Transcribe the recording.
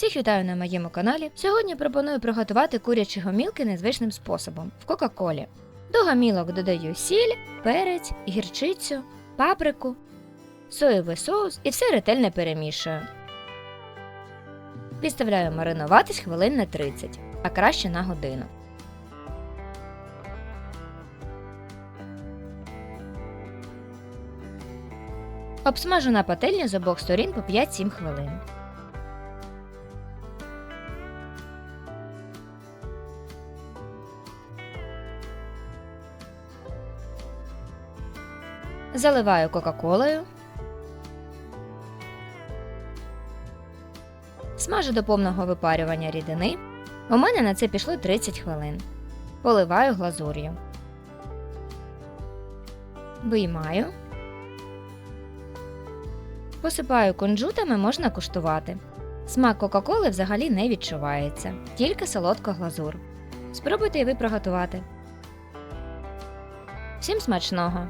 Всіх вітаю на моєму каналі. Сьогодні пропоную приготувати курячі гомілки незвичним способом в Кока-Колі. До гомілок додаю сіль, перець, гірчицю, паприку, соєвий соус і все ретельно перемішую. Підставляю маринуватись хвилин на 30, а краще на годину. Обсмажу на пательні з обох сторін по 5-7 хвилин. Заливаю кока-колою. Смажу до повного випарювання рідини. У мене на це пішло 30 хвилин. Поливаю глазур'ю. Виймаю. Посипаю кунжутами можна куштувати. Смак Кока-Коли взагалі не відчувається, тільки солодка глазур. Спробуйте і ви приготувати. Всім смачного!